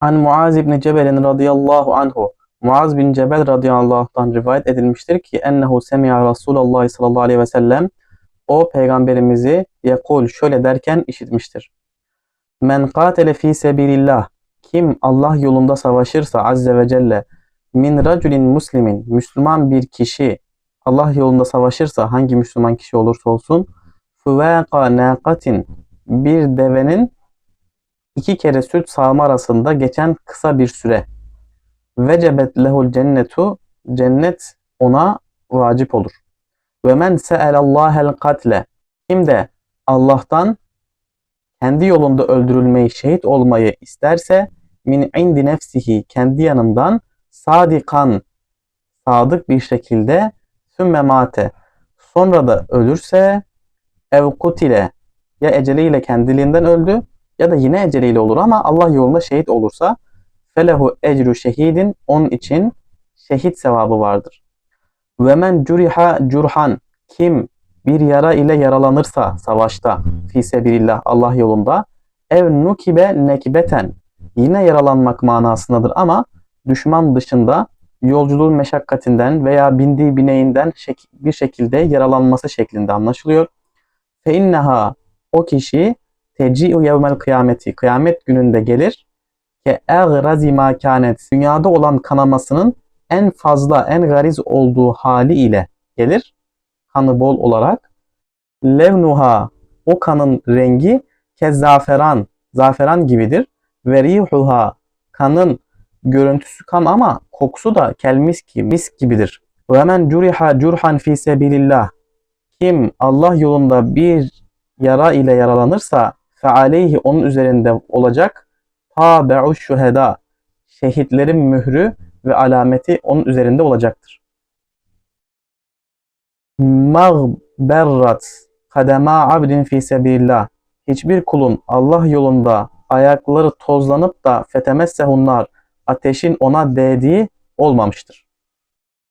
An Muaz ibn Cebel radıyallahu anhu. Muaz bin Cebel radıyallahu anh'tan rivayet edilmiştir ki ennehu semi'a Resulullah sallallahu aleyhi ve sellem. O peygamberimizi yekul şöyle derken işitmiştir. Men katele fi sebilillah kim Allah yolunda savaşırsa azze ve celle min raculin muslimin. Müslüman bir kişi Allah yolunda savaşırsa hangi Müslüman kişi olursa olsun füvâka nâkatin bir devenin iki kere süt sağma arasında geçen kısa bir süre vecebet lehul cennetu cennet ona vacip olur. Ve men se'elallâhel katle kim de Allah'tan kendi yolunda öldürülmeyi, şehit olmayı isterse min indi nefsihi kendi yanından sadikan sadık bir şekilde sümme mate sonra da ölürse ev kutile ya eceliyle kendiliğinden öldü ya da yine eceliyle olur ama Allah yolunda şehit olursa felehu ecru şehidin onun için şehit sevabı vardır. Ve men curiha curhan kim bir yara ile yaralanırsa savaşta fi sebilillah Allah yolunda ev nukibe nekibeten yine yaralanmak manasındadır ama düşman dışında yolculuğun meşakkatinden veya bindiği bineğinden bir şekilde yaralanması şeklinde anlaşılıyor. Fe inneha o kişi teci'u yevmel kıyameti kıyamet gününde gelir ke eğrazi ma dünyada olan kanamasının en fazla en gariz olduğu hali ile gelir. Kanı bol olarak. Levnuha o kanın rengi kezzaferan zaferan gibidir. Ve rihuha kanın görüntüsü kan ama kokusu da kelmis ki mis gibidir. Ve men curiha curhan fi sebilillah kim Allah yolunda bir yara ile yaralanırsa fe aleyhi onun üzerinde olacak tabe'u şüheda şehitlerin mührü ve alameti onun üzerinde olacaktır. Mağberrat kadema abdin fi sebilillah hiçbir kulun Allah yolunda ayakları tozlanıp da fetemessehunlar ateşin ona değdiği olmamıştır.